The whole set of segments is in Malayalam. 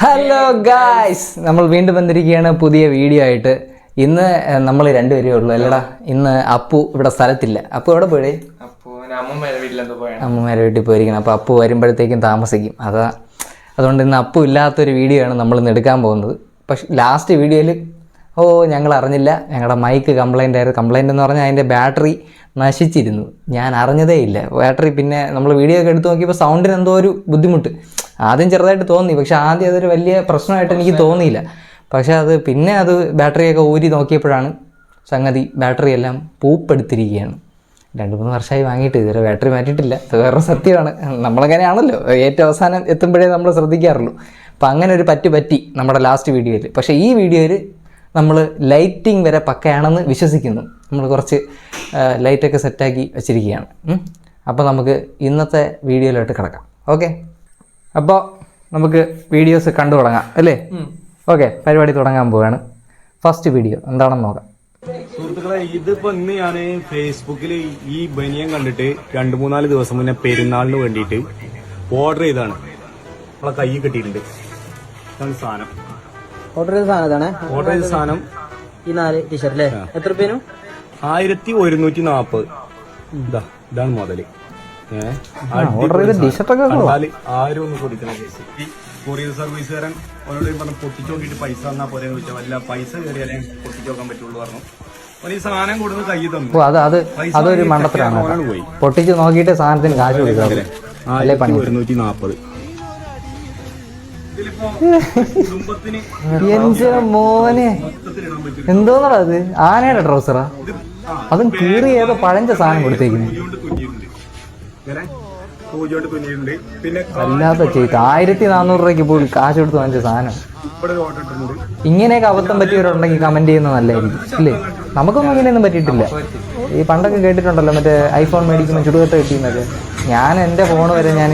ഹലോ ഗായ്സ് നമ്മൾ വീണ്ടും വന്നിരിക്കുകയാണ് പുതിയ വീഡിയോ ആയിട്ട്. ഇന്ന് നമ്മൾ രണ്ടുപേരേ ഉള്ളൂ. അല്ലടാ ഇന്ന് അപ്പു ഇവിടെ സ്ഥലത്തില്ല. അപ്പു എവിടെ പോയി? അപ്പോ അമ്മമാരെ വീട്ടിൽ പോയിരിക്കണം അപ്പോൾ അപ്പു വരുമ്പോഴത്തേക്കും താമസിക്കും. അതാ അതുകൊണ്ട് ഇന്ന് അപ്പു ഇല്ലാത്തൊരു വീഡിയോ ആണ് നമ്മൾ ഇന്ന് എടുക്കാൻ പോകുന്നത്. പക്ഷെ ലാസ്റ്റ് വീഡിയോയിൽ ഓ ഞങ്ങൾ അറിഞ്ഞില്ല. ഞങ്ങളുടെ മൈക്ക് കംപ്ലൈന്റ് ആയിരുന്നു. കംപ്ലൈന്റ് എന്ന് പറഞ്ഞാൽ അതിന്റെ ബാറ്ററി നശിച്ചിരുന്നു. ഞാൻ അറിഞ്ഞതേ ഇല്ല. ബാറ്ററി പിന്നെ നമ്മൾ വീഡിയോ ഒക്കെ എടുത്ത് നോക്കിയപ്പോൾ സൗണ്ടിന് എന്തോ ഒരു ബുദ്ധിമുട്ട്. ആദ്യം ചെറുതായിട്ട് തോന്നി പക്ഷെ ആദ്യം അതൊരു വലിയ പ്രശ്നമായിട്ട് എനിക്ക് തോന്നിയില്ല. പക്ഷെ അത് പിന്നെ അത് ബാറ്ററിയൊക്കെ ഊരി നോക്കിയപ്പോഴാണ് സംഗതി ബാറ്ററി എല്ലാം പൂപ്പെടുത്തിരിക്കുകയാണ് രണ്ട് മൂന്ന് വർഷമായി വാങ്ങിയിട്ട് ഇതുവരെ ബാറ്ററി മാറ്റിയിട്ടില്ല. അത് വേറെ സത്യമാണ്. നമ്മളങ്ങനെയാണല്ലോ. ഏറ്റവും അവസാനം എത്തുമ്പോഴേ നമ്മൾ ശ്രദ്ധിക്കാറുള്ളൂ. അപ്പം അങ്ങനെ ഒരു പറ്റു പറ്റി നമ്മുടെ ലാസ്റ്റ് വീഡിയോയിൽ. പക്ഷേ ഈ വീഡിയോയിൽ നമ്മൾ ലൈറ്റിംഗ് വരെ പക്കയാണെന്ന് വിശ്വസിക്കുന്നു. നമ്മൾ കുറച്ച് ലൈറ്റൊക്കെ സെറ്റാക്കി വെച്ചിരിക്കുകയാണ്. അപ്പോൾ നമുക്ക് ഇന്നത്തെ വീഡിയോയിലോട്ട് കിടക്കാം. ഓക്കെ? അപ്പോൾ നമുക്ക് വീഡിയോസ് കണ്ടു തുടങ്ങാം അല്ലേ? ഓക്കെ പരിപാടി തുടങ്ങാൻ പോവാണ്. ഫസ്റ്റ് വീഡിയോ എന്താണെന്ന് നോക്കാം. സുഹൃത്തുക്കളെ ഇതിപ്പോ ഇന്ന് ഞാൻ ഫേസ്ബുക്കിൽ ഈ ബനിയം കണ്ടിട്ട് രണ്ടു മൂന്നാൽ ദിവസം മുന്നേ പെരുന്നാളിന് വേണ്ടിയിട്ട് ഓർഡർ ചെയ്താണ് നമ്മളെ കൈ കിട്ടിയിട്ടുണ്ട്. ഇതാണ് സാധനം. ഓർഡർ ചെയ്ത സാധനം ഇതാണ്? ഓർഡർ ചെയ്ത സാധനം. ഈ നാല് ടീഷർട്ട് അല്ലേ എത്ര ആയിരത്തി ഒരുന്നൂറ്റി നാപ്പത്. ഇതാ ഇതാണ് മുതൽ ഓർഡർ ചെയ്ത ടീഷർട്ടൊക്കെ ആരും ഒന്ന് കൊടുക്കണം കൊറിയർ സർവീസുകാരൻ അവരോട് പറഞ്ഞു പൊട്ടിച്ചു നോക്കിയിട്ട് പൈസ തന്നാ പോലെ ചോദിച്ചാൽ വല്ല പൈസ കയറിയാലേ പൊട്ടിച്ചോക്കാൻ പറ്റുള്ളൂ പറഞ്ഞു. അത് അത് അതൊരു പൊട്ടിച്ച് നോക്കിയിട്ട് സാധനത്തിന് കാശ് കൊടുക്കാം അല്ലേ പണി എന്റെ മോനെ. എന്തോന്നടാ അത്? ആനയുടെ ട്രൗസറാ അതും കീറി ഏതോ പഴഞ്ച സാധനം കൊടുത്തേക്കുന്നു. ഇങ്ങനെ പൂജോണ്ട് തുന്നിയിട്ടുണ്ട്. പിന്നെ അല്ലാത്ത ചെയ്ത് ആയിരത്തി നാനൂറ് രൂപയ്ക്ക് പോയി കാശ് കൊടുത്ത് വാങ്ങിച്ച സാധനം. ഇവിടെ ഒരു ഓർഡർ ഇട്ടിട്ടുണ്ട്. ഇങ്ങനെയൊക്കെ അബദ്ധം പറ്റിയവരുണ്ടെങ്കിൽ കമന്റ് ചെയ്യുന്നത് നല്ലതായിരിക്കും. അല്ലേ നമുക്കൊന്നും ഇങ്ങനെയൊന്നും പറ്റിയിട്ടില്ല. ഈ പണ്ടൊക്കെ കേട്ടിട്ടുണ്ടല്ലോ മറ്റേ ഐഫോൺ മേടിക്കുമ്പോൾ ചുടുകട്ട കിട്ടിയെന്നൊക്കെ. ഞാൻ എന്റെ ഫോൺ വരെ ഞാൻ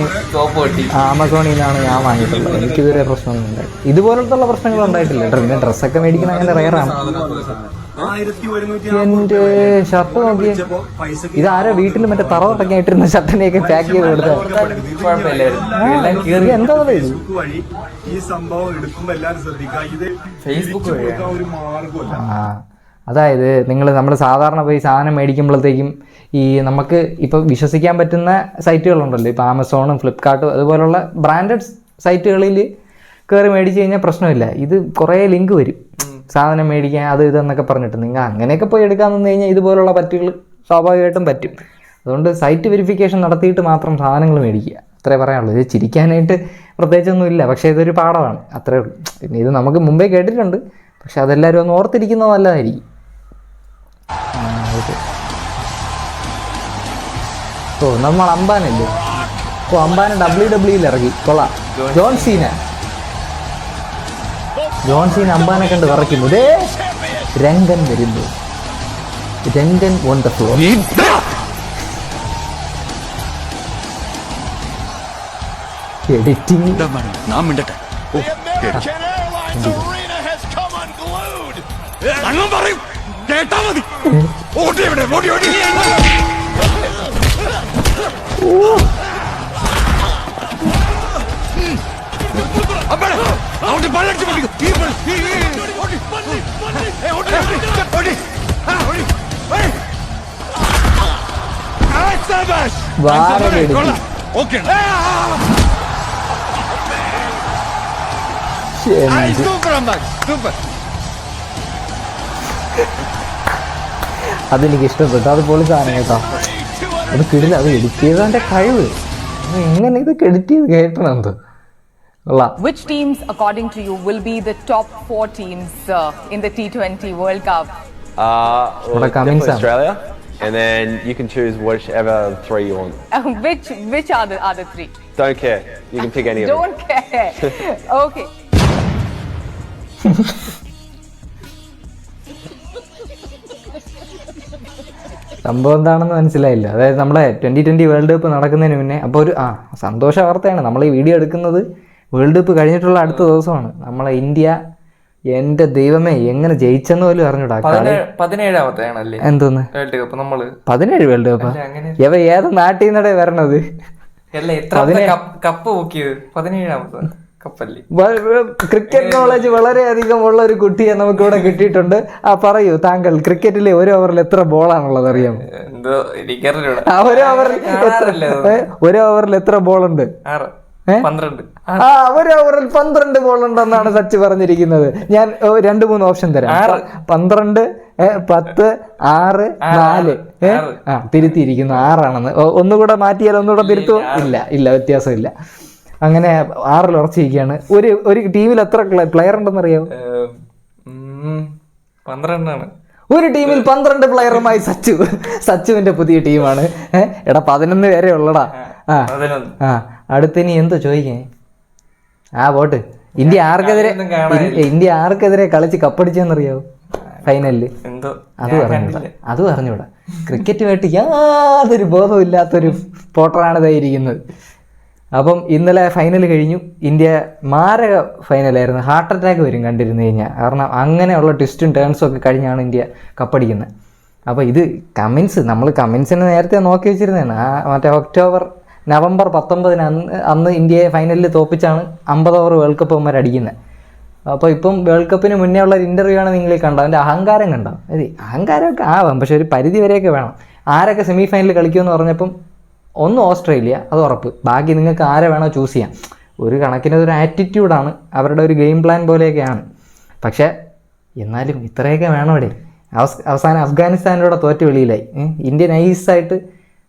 ആമസോണിൽ നിന്നാണ് ഞാൻ വാങ്ങിയിട്ടുള്ളത്. എനിക്കിതുവരെ പ്രശ്നമൊന്നും ഉണ്ടായിട്ടില്ല ഇതുപോലത്തുള്ള പ്രശ്നങ്ങൾ ഉണ്ടായിട്ടില്ല. പിന്നെ ഡ്രസ്സൊക്കെ മേടിക്കുന്ന അങ്ങനെ റയറാണ് എന്റെ ഷർട്ട് നോക്കി. ഇത് ആരോ ഇതാരോ വീട്ടിൽ മറ്റേ തറവട്ടൊക്കെ ആയിട്ടിരുന്ന ഷർട്ടിനെയൊക്കെ പാക്ക് ചെയ്ത് കൊടുത്ത എന്താ ഈ സംഭവം എടുക്കുമ്പോ എല്ലാരും ശ്രദ്ധിക്കുക. ഇത് ഫേസ്ബുക്ക് ഒരു മാർഗമല്ല അതായത് നിങ്ങൾ നമ്മൾ സാധാരണ പോയി സാധനം മേടിക്കുമ്പോഴത്തേക്കും ഈ നമുക്ക് ഇപ്പോൾ വിശ്വസിക്കാൻ പറ്റുന്ന സൈറ്റുകളുണ്ടല്ലോ. ഇപ്പോൾ ആമസോണും ഫ്ലിപ്കാർട്ടും അതുപോലുള്ള ബ്രാൻഡഡ് സൈറ്റുകളിൽ കയറി മേടിച്ച് കഴിഞ്ഞാൽ പ്രശ്നമില്ല. ഇത് കുറേ ലിങ്ക് വരും. സാധനം മേടിക്കാൻ അത് ഇതെന്നൊക്കെ പറഞ്ഞിട്ട്. നിങ്ങൾ അങ്ങനെയൊക്കെ പോയി എടുക്കാൻ നിന്ന് കഴിഞ്ഞാൽ ഇതുപോലുള്ള പറ്റുകൾ സ്വാഭാവികമായിട്ടും പറ്റും. അതുകൊണ്ട് സൈറ്റ് വെരിഫിക്കേഷൻ നടത്തിയിട്ട് മാത്രം സാധനങ്ങൾ മേടിക്കുക. അത്രേ പറയാനുള്ളൂ. ഇത് ചിരിക്കാനായിട്ട് പ്രത്യേകിച്ചൊന്നും ഇല്ല. പക്ഷേ ഇതൊരു പാഠമാണ്. അത്രേ ഉള്ളൂ. പിന്നെ ഇത് നമുക്ക് മുമ്പേ കേട്ടിട്ടുണ്ട്. പക്ഷെ അതെല്ലാവരും ഒന്ന് ഓർത്തിരിക്കുന്നത് നല്ലതായിരിക്കും. ഓ നമ്മൾ അംബാനല്ലേ? ഓ അംബാന ഡബ്ല്യു ഡബ്ല്യൂയിൽ ഇറങ്ങി. കൊള്ളാം. John Cena. ജോൺ സീന അംബാനെ കണ്ട് വിറയ്ക്കുന്നു. ഇതേ രംഗൻ വരുന്നു. Rangan on the floor editing American Airlines arena has come unglued. വാറ എഡിറ്റിംഗ് അതെനിക്ക് ഇഷ്ടപ്പെട്ടു അത് പൊളി സാധനം കേട്ടോ അത് കിടില്ല അത് എഡിറ്റ് ചെയ്തതിന്റെ കഴിവ് എങ്ങനെ ഇതൊക്കെ എഡിറ്റ് ചെയ്ത് കേട്ടണം അത് Which teams, according to you, will be the top four teams uh, in the T20 World Cup? Uh, well, coming definitely. Australia, and then you can choose whichever three you want. which which are the other three? Don't care. You can pick any of them. Don't care. okay. സംഭവം എന്താണെന്ന് മനസ്സിലായില്ല. അതായത് നമ്മളെ ട്വന്റി ട്വന്റി വേൾഡ് കപ്പ് നടക്കുന്നതിന് മുന്നേ അപ്പോൾ ഒരു ആ സന്തോഷ വാർത്തയാണ്. നമ്മൾ ഈ വീഡിയോ എടുക്കുന്നത് വേൾഡ് കപ്പ് കഴിഞ്ഞിട്ടുള്ള അടുത്ത ദിവസമാണ്. നമ്മളെ ഇന്ത്യ എന്റെ ദൈവമേ എങ്ങനെ ജയിച്ചെന്ന് പോലും അറിഞ്ഞൂടാ. പതിനേഴാമത്തെയാണല്ലേ എന്തോന്ന്? വേൾഡ് കപ്പ് നമ്മൾ? പതിനേഴ് വേൾഡ് കപ്പ് ഇവ ഏത് നാട്ടിൽ നിന്നടേ വരണത്? അല്ല എത്ര കപ്പ് ബുക്ക് ചെയ്ത് പതിനേഴാമത്തെ. ക്രിക്കറ്റ് നോളജ് വളരെയധികം ഉള്ള ഒരു കുട്ടിയെ നമുക്ക് ഇവിടെ കിട്ടിയിട്ടുണ്ട്. ആ പറയൂ താങ്കൾ ക്രിക്കറ്റിലെ ഒരു ഓവറിൽ എത്ര ബോളാണുള്ളത് അറിയാം ഒരു ഓവറിൽ ഒരു ഓവറിൽ എത്ര ബോൾ ആ, ഒരു ഓവറിൽ പന്ത്രണ്ട് ബോൾ ഉണ്ടെന്നാണ് സച്ച് പറഞ്ഞിരിക്കുന്നത്. ഞാൻ രണ്ട് മൂന്ന് ഓപ്ഷൻ തരാം. പന്ത്രണ്ട് പത്ത് ആറ് നാല്. ആ തിരുത്തിയിരിക്കുന്നു. ആറാണെന്ന്. ഒന്നുകൂടെ മാറ്റിയാൽ ഒന്നുകൂടെ തിരുത്തുമോ ഇല്ല ഇല്ല വ്യത്യാസമില്ല. അങ്ങനെ ആറിൽ ഉറച്ചിരിക്കുകയാണ് ഒരു ഒരു ടീമിൽ എത്ര പ്ലെയർ ഉണ്ടെന്ന് അറിയാമോ ഏഹ്, പന്ത്രണ്ടാണ് ഒരു ടീമിൽ പന്ത്രണ്ട് പ്ലെയറുമായി സച്ചു സച്ചുവിന്റെ പുതിയ ടീമാണ്. എടാ പതിനൊന്ന് പേരെ ഉള്ളടാ. ആ അടുത്ത ആ അടുത്തിനി എന്തോ ചോദിക്കേ? ആ പോട്ട്. ഇന്ത്യ ആർക്കെതിരെ ഇന്ത്യ ആർക്കെതിരെ കളിച്ച് കപ്പടിച്ചെന്നറിയാവോ ഫൈനലിൽ. അത് പറഞ്ഞൂടാ അത് പറഞ്ഞൂടാ ക്രിക്കറ്റുമായിട്ട് യാതൊരു ബോധവും ഇല്ലാത്തൊരു പോട്ടറാണ് ഇതായിരിക്കുന്നത്. അപ്പം ഇന്നലെ ഫൈനൽ കഴിഞ്ഞു. ഇന്ത്യ മാരക ഫൈനലായിരുന്നു ഹാർട്ട് അറ്റാക്ക് വരും കണ്ടിരുന്നു കഴിഞ്ഞാൽ കാരണം അങ്ങനെയുള്ള ട്വിസ്റ്റും ടേൺസും ഒക്കെ കഴിഞ്ഞാണ് ഇന്ത്യ കപ്പടിക്കുന്നത്. അപ്പോൾ ഇത് കമിൻസ് നമ്മൾ കമിൻസിനെ നേരത്തെ നോക്കി വെച്ചിരുന്നതാണ്. ആ മറ്റേ ഒക്ടോബർ നവംബർ പത്തൊമ്പതിന് അന്ന് അന്ന് ഇന്ത്യയെ ഫൈനലിൽ തോപ്പിച്ചാണ് അമ്പത് ഓവർ വേൾഡ് കപ്പ് അവന്മാർ അടിക്കുന്നത്. അപ്പോൾ ഇപ്പം വേൾഡ് കപ്പിന് മുന്നേ ഉള്ള ഒരു ഇന്റർവ്യൂ ആണ് നിങ്ങൾ കണ്ടോ അവന്റെ അഹങ്കാരം കണ്ടോ? അതെ അഹങ്കാരമൊക്കെ ആവാം. പക്ഷേ ഒരു പരിധി വരെയൊക്കെ വേണം. ആരൊക്കെ സെമി ഫൈനലിൽ കളിക്കുമെന്ന് പറഞ്ഞപ്പം ഒന്ന് ഓസ്ട്രേലിയ അത് ഉറപ്പ്. ബാക്കി നിങ്ങൾക്ക് ആരെ വേണോ ചൂസ് ചെയ്യാം. ഒരു കണക്കിന് ഒരു ആറ്റിറ്റ്യൂഡാണ് അവരുടെ ഒരു ഗെയിം പ്ലാൻ പോലെയൊക്കെയാണ്. പക്ഷേ എന്നാലും ഇത്രയൊക്കെ വേണം ഇവിടെ അവസ് അവസാനം അഫ്ഗാനിസ്ഥാനിലൂടെ തോറ്റ് വെളിയിലായി? ഇന്ത്യ നൈസായിട്ട്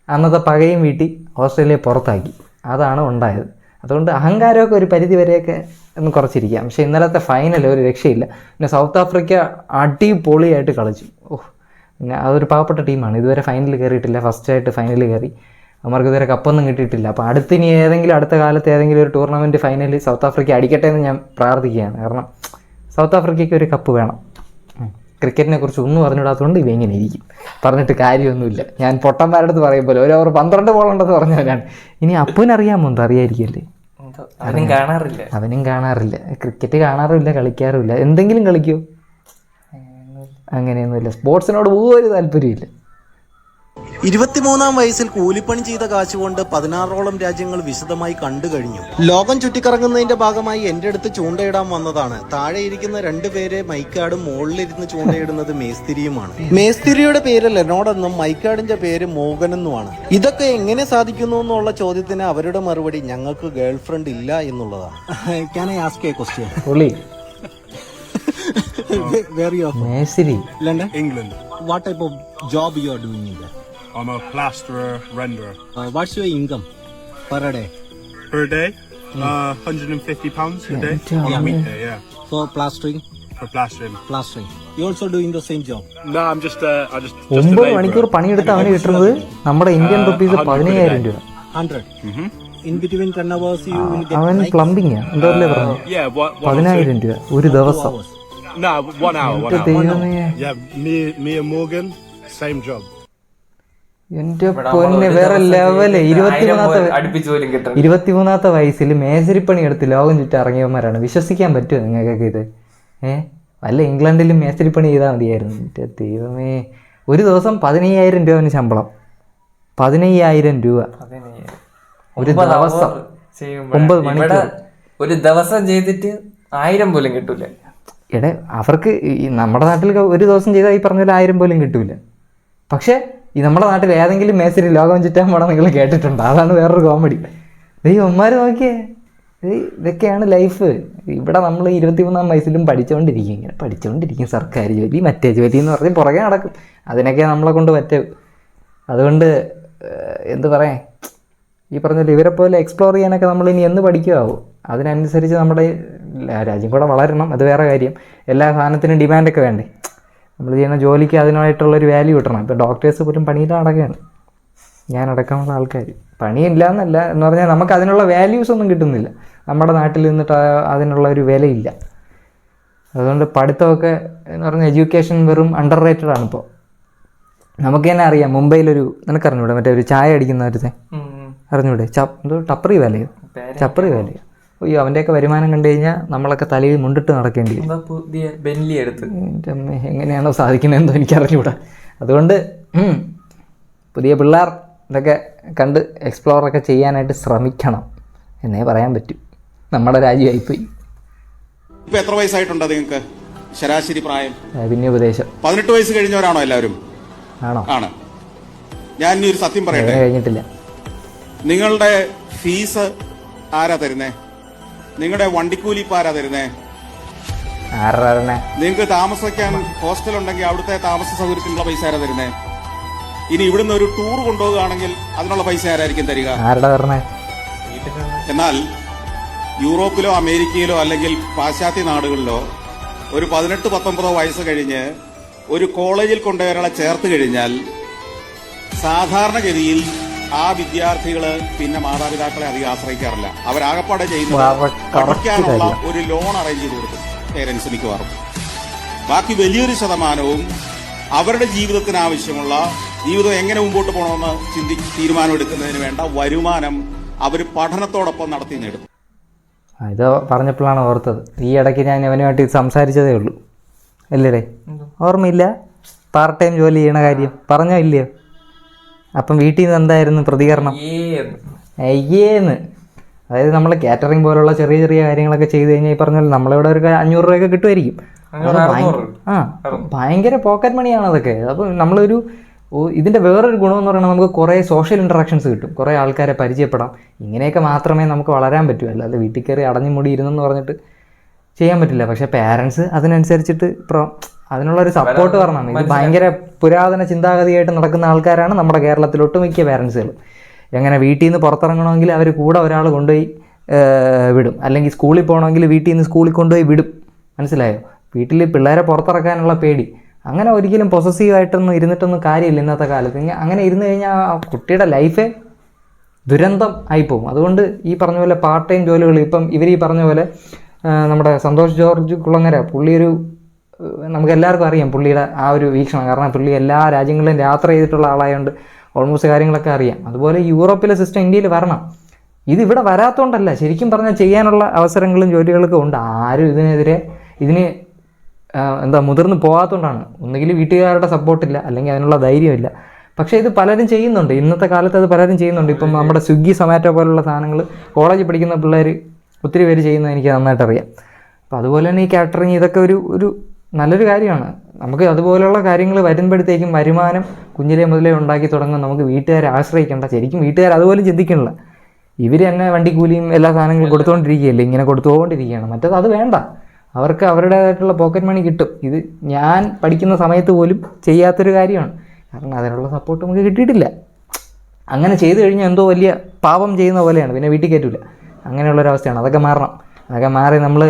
അന്നത്തെ പകയും വീട്ടി ഓസ്ട്രേലിയ പുറത്താക്കി. അതാണ് ഉണ്ടായത്. അതുകൊണ്ട് അഹങ്കാരമൊക്കെ ഒരു പരിധി വരെയൊക്കെ ഒന്ന് കുറച്ചിരിക്കാം. പക്ഷേ ഇന്നലത്തെ ഫൈനൽ ഒരു രക്ഷയില്ല. പിന്നെ സൗത്ത് ആഫ്രിക്ക അടിപൊളിയായിട്ട് കളിച്ചു. ഓഹ് അതൊരു പാവപ്പെട്ട ടീമാണ് ഇതുവരെ ഫൈനൽ കയറിയിട്ടില്ല ഫസ്റ്റായിട്ട് ഫൈനൽ കയറി അവർക്ക് ഇതുവരെ കപ്പൊന്നും കിട്ടിയിട്ടില്ല. അപ്പോൾ അടുത്തിനി ഏതെങ്കിലും അടുത്ത കാലത്ത് ഏതെങ്കിലും ഒരു ടൂർണമെന്റ് ഫൈനലിൽ സൗത്ത് ആഫ്രിക്ക അടിക്കട്ടെ എന്ന് ഞാൻ പ്രാർത്ഥിക്കുകയാണ്. കാരണം സൗത്ത് ആഫ്രിക്കയ്ക്ക് ഒരു കപ്പ് വേണം. ക്രിക്കറ്റിനെ കുറിച്ച് ഒന്നും അറിഞ്ഞിടാത്തതുകൊണ്ട് ഇവ ഇങ്ങനെ ഇരിക്കും. പറഞ്ഞിട്ട് കാര്യമൊന്നുമില്ല. ഞാൻ പൊട്ടന്മാരുടെ അടുത്ത് പറയും പോലെ ഒരു അവർ പന്ത്രണ്ട് ബോളുണ്ടെന്ന് പറഞ്ഞവരാണ്. ഇനി അപ്പനറിയാമോ എന്താ അറിയായിരിക്കല്ലേ അവനും കാണാറില്ല. അവനും കാണാറില്ല. ക്രിക്കറ്റ് കാണാറില്ല കളിക്കാറുമില്ല. എന്തെങ്കിലും കളിക്കോ. അങ്ങനെയൊന്നുമില്ല. സ്പോർട്സിനോട് ഒരു താല്പര്യമില്ല ഇരുപത്തിമൂന്നാം വയസ്സിൽ കൂലിപ്പണി ചെയ്ത കാശുകൊണ്ട് പതിനാറോളം രാജ്യങ്ങൾ വിശദമായി കണ്ടു കഴിഞ്ഞു. ലോകം ചുറ്റിക്കറങ്ങുന്നതിന്റെ ഭാഗമായി എന്റെ അടുത്ത് ചൂണ്ടയിടാൻ വന്നതാണ്. താഴെ ഇരിക്കുന്ന രണ്ടുപേരെ മൈക്കാടും മുകളിലിരുന്ന് ചൂണ്ടയിടുന്നത് മേസ്തിരിയുമാണ്. മേസ്തിരിയുടെ പേര് ലെനോഡെന്നും മൈക്കാടിന്റെ പേര് മോഹനെന്നുമാണ് ഇതൊക്കെ എങ്ങനെ സാധിക്കുന്നു എന്നുള്ള ചോദ്യത്തിന് അവരുടെ മറുപടി ഞങ്ങൾക്ക് ഗേൾ ഫ്രണ്ട് ഇല്ല എന്നുള്ളതാണ്. Can I ask a question England. What type of job you are doing in I'm a plasterer, renderer. Uh, what's your income per day? Per day, uh, 150 pounds a day. On a weekday, yeah. for plastering For plastering. plastering you also doing the same job No, I'm just, uh, I just, just a ഒമ്പത് labourer. മണിക്കൂർ പണിയെടുത്ത് അവന് കിട്ടുന്നത് നമ്മുടെ ഇന്ത്യൻ റുപ്പീസ് പതിനയ്യായിരം രൂപ 100 in between 10 hours you will get അവൻ പ്ലംബിങ് എന്തോല്ലേ പറഞ്ഞു Yeah, what, what പതിനായിരം രൂപ ഒരു ദിവസം No, one hour, one hour. ദൈവമേ Yeah, me, me and Morgan, same job. എന്റെ പൊന്ന് വേറെ ലെവൽ ഇരുപത്തിമൂന്നാമത്തെ വയസ്സിൽ മേശരിപ്പണി എടുത്ത് ലോകം ചുറ്റി ഇറങ്ങിയവന്മാരാണ്. വിശ്വസിക്കാൻ പറ്റുമോ നിങ്ങൾക്കൊക്കെ ഇത്? ഏ? അല്ല ഇംഗ്ലണ്ടിലും മേസരിപ്പണി ചെയ്താൽ മതിയായിരുന്നു. എന്റെ ദൈവമേ. ഒരു ദിവസം പതിനയ്യായിരം രൂപ അവന് ശമ്പളം. പതിനയ്യായിരം രൂപ. ഒരു ദിവസം. ഒമ്പത് മണിക്കൂർ. ഒരു ദിവസം ചെയ്തിട്ട് ആയിരം പോലും കിട്ടൂല. എടെ അവർക്ക് ഈ നമ്മുടെ നാട്ടിൽ ഒരു ദിവസം ചെയ്താൽ ഈ പറഞ്ഞ ആയിരം പോലും കിട്ടൂല. പക്ഷേ ഈ നമ്മുടെ നാട്ടിൽ ഏതെങ്കിലും മേസരി ലോകം ചുറ്റാൻ പോണം നിങ്ങൾ കേട്ടിട്ടുണ്ട്? അതാണ് വേറൊരു കോമഡി ഈ ദൈവന്മാർ നോക്കിയേ. ഇത് ഇതൊക്കെയാണ് ലൈഫ് ഇവിടെ നമ്മൾ ഇരുപത്തിമൂന്നാം വയസ്സിലും പഠിച്ചുകൊണ്ടിരിക്കും ഇങ്ങനെ പഠിച്ചുകൊണ്ടിരിക്കും സർക്കാർ ജോലി മറ്റേ ജോലി എന്ന് പറഞ്ഞ് പുറകെ നടക്കും. അതിനൊക്കെ നമ്മളെ കൊണ്ട് പറ്റും. അതുകൊണ്ട് എന്ത് പറയാം? ഈ പറഞ്ഞ പോലെ ഇവരെ പോലെ എക്സ്പ്ലോർ ചെയ്യാനൊക്കെ നമ്മൾ ഇനി എന്ന് പഠിക്കുമാവും അതിനനുസരിച്ച് നമ്മുടെ രാജ്യം കൂടെ വളരണം. അത് വേറെ കാര്യം. എല്ലാ സാധനത്തിനും ഡിമാൻഡൊക്കെ വേണ്ടേ? നമ്മൾ ചെയ്യുന്ന ജോലിക്ക് അതിനായിട്ടുള്ളൊരു വാല്യൂ കിട്ടണം ഇപ്പോൾ ഡോക്ടേഴ്സ് പോലും പണിയിൽ അടക്കുകയാണ് ഞാൻ അടക്കമുള്ള ആൾക്കാർ പണിയില്ല എന്നല്ല എന്ന് പറഞ്ഞാൽ നമുക്ക് അതിനുള്ള വാല്യൂസ് ഒന്നും കിട്ടുന്നില്ല. നമ്മുടെ നാട്ടിൽ നിന്നിട്ട് അതിനുള്ള ഒരു വിലയില്ല. അതുകൊണ്ട് പഠിത്തമൊക്കെ എന്ന് പറഞ്ഞാൽ എഡ്യൂക്കേഷൻ വെറും അണ്ടർ റേറ്റഡ് ആണ് ഇപ്പോൾ നമുക്ക് തന്നെ അറിയാം മുംബൈയിലൊരു നിനക്കറിഞ്ഞൂടെ മറ്റേ ഒരു ചായ അടിക്കുന്ന ഒരുത്തെ അറിഞ്ഞൂടെ? ചപ്പ് എന്തോ ടപ്പറി വാലയോ? ചപ്പറി വേലയോ? അയ്യോ അവന്റെയൊക്കെ വരുമാനം കണ്ടു കഴിഞ്ഞാൽ നമ്മളൊക്കെ തലയിൽ മുണ്ടിട്ട് നടക്കേണ്ടി വരും. പുതിയ ബെന്ലി എടുത്ത്. എന്റെ അമ്മ എങ്ങനെയാണോ സാധിക്കുന്നതെന്നോ എനിക്കറിഞ്ഞൂടാ. അതുകൊണ്ട് പുതിയ പിള്ളേർ ഇതൊക്കെ കണ്ട് എക്സ്പ്ലോറൊക്കെ ചെയ്യാനായിട്ട് ശ്രമിക്കണം. എന്നേ പറയാൻ പറ്റൂ. നമ്മുടെ രാജ്യമായിപ്പോയി ഇപ്പൊ എത്ര വയസ്സായിട്ടുണ്ട് നിങ്ങൾക്ക്? ശരാശരി പ്രായം? പിന്നെ ഉപദേശം. പതിനെട്ട് വയസ്സ് കഴിഞ്ഞവരാണോ എല്ലാവരും? ആണോ? ആണ്. ഞാൻ ഇനി ഒരു സത്യം പറയട്ടെ? കഴിഞ്ഞിട്ടില്ല. നിങ്ങളുടെ ഫീസ് ആരാ തരുന്നേ? നിങ്ങളുടെ വണ്ടിക്കൂലി പാരാ തരുന്നേ? നിങ്ങൾക്ക് താമസിക്കാൻ ഹോസ്റ്റൽ ഉണ്ടെങ്കിൽ അവിടുത്തെ താമസ സൗകര്യത്തിനുള്ള പൈസ ആരാ തരുന്നേ? ഇനി ഇവിടുന്ന് ഒരു ടൂർ കൊണ്ടുപോകുകയാണെങ്കിൽ അതിനുള്ള പൈസ ആരായിരിക്കും തരിക? എന്നാൽ യൂറോപ്പിലോ അമേരിക്കയിലോ അല്ലെങ്കിൽ പാശ്ചാത്യ നാടുകളിലോ ഒരു പതിനെട്ട് പത്തൊമ്പതോ വയസ്സ് കഴിഞ്ഞ് ഒരു കോളേജിൽ കൊണ്ടുവരാളെ ചേർത്ത് കഴിഞ്ഞാൽ സാധാരണഗതിയിൽ ആ വിദ്യാർത്ഥികൾ പിന്നെ മാതാപിതാക്കളെ അധികം ആശ്രയിക്കാറില്ല. അവരാകപ്പാടെ ചെയ്യുന്നത് പഠിക്കാനുള്ള. ഒരു ലോൺ അറേഞ്ച് ചെയ്ത് കൊടുക്കും പേരൻസ് മിക്കവാറും. ബാക്കി വലിയൊരു ശതമാനവും അവരുടെ ജീവിതത്തിന് ആവശ്യമുള്ള ജീവിതം എങ്ങനെ മുമ്പോട്ട് പോകണമെന്ന് ചിന്തി തീരുമാനമെടുക്കുന്നതിന് വേണ്ട വരുമാനം അവർ പഠനത്തോടൊപ്പം നടത്തി നേടും. ഇത് പറഞ്ഞപ്പോഴാണ് ഓർത്തത്. ഈ ഇടയ്ക്ക് ഞാൻ അവനുമായിട്ട് സംസാരിച്ചതേ ഉള്ളൂ. അല്ലേ ഓർമ്മയില്ല? പാർട്ട് ടൈം ജോലി ചെയ്യണ കാര്യം. പറഞ്ഞോ ഇല്ലയോ? അപ്പം വീട്ടിൽ നിന്ന് എന്തായിരുന്നു പ്രതികരണം? അയ്യേന്ന്. അതായത് നമ്മൾ കാറ്ററിംഗ് പോലുള്ള ചെറിയ ചെറിയ കാര്യങ്ങളൊക്കെ ചെയ്ത് കഴിഞ്ഞാൽ ഈ പറഞ്ഞ പോലെ നമ്മളിവിടെ ഒരു അഞ്ഞൂറ് രൂപയൊക്കെ കിട്ടുമായിരിക്കും. ആ ഭയങ്കര പോക്കറ്റ് മണിയാണ് അതൊക്കെ. അപ്പം നമ്മളൊരു ഇതിന്റെ ഇതിന്റെ വേറൊരു ഗുണമെന്ന് പറയുന്നത് നമുക്ക് കുറേ സോഷ്യൽ ഇൻട്രാക്ഷൻസ് കിട്ടും. കുറേ ആൾക്കാരെ പരിചയപ്പെടാം. ഇങ്ങനെയൊക്കെ മാത്രമേ നമുക്ക് വളരാൻ പറ്റൂ. അല്ലാതെ വീട്ടിൽ കയറി അടഞ്ഞു മുടി ഇരുന്നെന്ന് പറഞ്ഞിട്ട് ചെയ്യാൻ പറ്റില്ല. പക്ഷേ പാരൻസ് അതിനനുസരിച്ചിട്ട് പ്രോ അതിനുള്ളൊരു സപ്പോർട്ട് പറഞ്ഞാൽ ഇത് ഭയങ്കര പുരാതന ചിന്താഗതിയായിട്ട് നടക്കുന്ന ആൾക്കാരാണ് നമ്മുടെ കേരളത്തിൽ ഒട്ടുമിക്ക പേരൻസുകൾ എങ്ങനെ വീട്ടിൽ നിന്ന് പുറത്തിറങ്ങണമെങ്കിൽ അവർ കൂടെ ഒരാൾ കൊണ്ടുപോയി വിടും. അല്ലെങ്കിൽ സ്കൂളിൽ പോകണമെങ്കിൽ വീട്ടിൽ നിന്ന് സ്കൂളിൽ കൊണ്ടുപോയി വിടും. മനസ്സിലായോ? വീട്ടിൽ പിള്ളേരെ പുറത്തിറക്കാനുള്ള പേടി. അങ്ങനെ ഒരിക്കലും പൊസസീവായിട്ടൊന്നും ഇരുന്നിട്ടൊന്നും കാര്യമില്ല ഇന്നത്തെ കാലത്ത്. അങ്ങനെ ഇരുന്ന് കഴിഞ്ഞാൽ ആ കുട്ടിയുടെ ലൈഫ് ദുരന്തം ആയിപ്പോവും. അതുകൊണ്ട് ഈ പറഞ്ഞ പോലെ പാർട്ട് ടൈം ജോലികൾ ഇപ്പം ഇവർ ഈ പറഞ്ഞ പോലെ നമ്മുടെ സന്തോഷ് ജോർജ് കുളങ്ങര പുള്ളിയൊരു ഒരു നമുക്ക് എല്ലാവർക്കും അറിയാം പുള്ളിയുടെ ആ ഒരു വീക്ഷണം. കാരണം പുള്ളി എല്ലാ രാജ്യങ്ങളിലും യാത്ര ചെയ്തിട്ടുള്ള ആളായതുകൊണ്ട് ഓൾമോസ്റ്റ് കാര്യങ്ങളൊക്കെ അറിയാം. അതുപോലെ യൂറോപ്പിലെ സിസ്റ്റം ഇന്ത്യയിൽ വരണം. ഇത് ഇവിടെ വരാത്തതുകൊണ്ടല്ല ശരിക്കും പറഞ്ഞാൽ ചെയ്യാനുള്ള അവസരങ്ങളും ജോലികളൊക്കെ ഉണ്ട്. ആരും ഇതിനെതിരെ ഇതിന് എന്താ മുതിർന്ന് പോകാത്തതുകൊണ്ടാണ് ഒന്നുകിൽ വീട്ടുകാരുടെ സപ്പോർട്ടില്ല അല്ലെങ്കിൽ അതിനുള്ള ധൈര്യമില്ല. പക്ഷേ ഇത് പലരും ചെയ്യുന്നുണ്ട്. ഇന്നത്തെ കാലത്ത് അത് പലരും ചെയ്യുന്നുണ്ട്. ഇപ്പം നമ്മുടെ സ്വിഗ്ഗി സൊമാറ്റോ പോലുള്ള സാധനങ്ങൾ കോളേജിൽ പഠിക്കുന്ന പിള്ളേർ ഒത്തിരി പേര് ചെയ്യുന്നത് എനിക്ക് നന്നായിട്ട് അറിയാം അപ്പോൾ അതുപോലെ തന്നെ ഈ കാറ്ററിങ് ഇതൊക്കെ ഒരു ഒരു നല്ലൊരു കാര്യമാണ്. നമുക്ക് അതുപോലെയുള്ള കാര്യങ്ങൾ വരുമ്പോഴത്തേക്കും വരുമാനം കുഞ്ഞിലെ മുതലേ ഉണ്ടാക്കി തുടങ്ങും. നമുക്ക് വീട്ടുകാരെ ആശ്രയിക്കേണ്ട ശരിക്കും വീട്ടുകാർ അതുപോലെ ചിന്തിക്കണില്ല ഇവർ തന്നെ വണ്ടിക്കൂലിയും എല്ലാ സാധനങ്ങളും കൊടുത്തുകൊണ്ടിരിക്കുകയല്ലേ ഇങ്ങനെ കൊടുത്തുകൊണ്ടിരിക്കുകയാണ് മറ്റത് അത് വേണ്ട. അവർക്ക് അവരുടേതായിട്ടുള്ള പോക്കറ്റ് മണി കിട്ടും. ഇത് ഞാൻ പഠിക്കുന്ന സമയത്ത് പോലും ചെയ്യാത്തൊരു കാര്യമാണ്. കാരണം അതിനുള്ള സപ്പോർട്ട് നമുക്ക് കിട്ടിയിട്ടില്ല. അങ്ങനെ ചെയ്തു കഴിഞ്ഞാൽ എന്തോ വലിയ പാപം ചെയ്യുന്ന പോലെയാണ്. പിന്നെ വീട്ടിൽ കയറ്റില്ല അങ്ങനെയുള്ളൊരവസ്ഥയാണ്. അതൊക്കെ മാറണം. അതൊക്കെ മാറി നമ്മൾ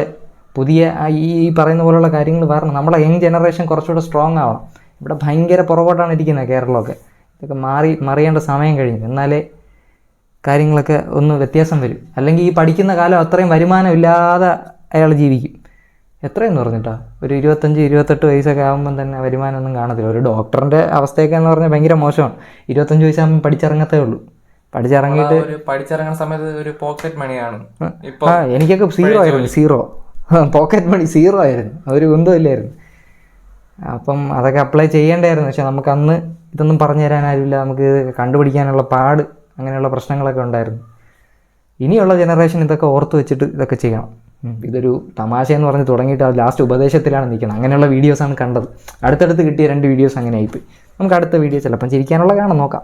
പുതിയ ഈ പറയുന്ന പോലുള്ള കാര്യങ്ങൾ വരണം. നമ്മളെ യങ് ജനറേഷൻ കുറച്ചുകൂടെ സ്ട്രോങ് ആവണം. ഇവിടെ ഭയങ്കര പുറകോട്ടാണ് ഇരിക്കുന്നത് കേരളമൊക്കെ. ഇതൊക്കെ മാറി മറിയേണ്ട സമയം കഴിഞ്ഞു. എന്നാലേ കാര്യങ്ങളൊക്കെ ഒന്ന് വ്യത്യാസം വരും. അല്ലെങ്കിൽ ഈ പഠിക്കുന്ന കാലം അത്രയും വരുമാനം ഇല്ലാതെ അയാൾ ജീവിക്കും. എത്രയെന്ന് പറഞ്ഞിട്ടാ? ഒരു ഇരുപത്തഞ്ച് ഇരുപത്തെട്ട് വയസ്സൊക്കെ ആകുമ്പം തന്നെ വരുമാനമൊന്നും കാണത്തില്ല. ഒരു ഡോക്ടറിന്റെ അവസ്ഥയൊക്കെ എന്ന് പറഞ്ഞാൽ ഭയങ്കര മോശമാണ്. ഇരുപത്തഞ്ച് വയസ്സാകുമ്പോൾ പഠിച്ചിറങ്ങത്തേ ഉള്ളൂ. പഠിച്ചിറങ്ങിയിട്ട് പഠിച്ചിറങ്ങുന്ന സമയത്ത് ഒരു പോക്കറ്റ് മണിയാണ് ആ എനിക്കൊക്കെ സീറോ ആയിരുന്നു സീറോ പോക്കറ്റ് മണി സീറോ ആയിരുന്നു. ഒരു കുന്തമില്ലായിരുന്നു അപ്പം അതൊക്കെ അപ്ലൈ ചെയ്യേണ്ടായിരുന്നു. പക്ഷെ നമുക്ക് അന്ന് ഇതൊന്നും പറഞ്ഞു തരാൻ ആരുമില്ല. നമുക്ക് കണ്ടുപിടിക്കാനുള്ള പാട് അങ്ങനെയുള്ള പ്രശ്നങ്ങളൊക്കെ ഉണ്ടായിരുന്നു. ഇനിയുള്ള ജനറേഷൻ ഇതൊക്കെ ഓർത്ത് വെച്ചിട്ട് ഇതൊക്കെ ചെയ്യണം. ഇതൊരു തമാശ എന്ന് പറഞ്ഞ് തുടങ്ങിയിട്ട് അത് ലാസ്റ്റ് ഉപദേശത്തിലാണ് നിൽക്കുന്നത്. അങ്ങനെയുള്ള വീഡിയോസാണ് കണ്ടത്. അടുത്തടുത്ത് കിട്ടിയ രണ്ട് വീഡിയോസ് അങ്ങനെ ആയിപ്പോയി. നമുക്ക് അടുത്ത വീഡിയോ ചിലപ്പം ചിരിക്കാനുള്ള കാണാം നോക്കാം.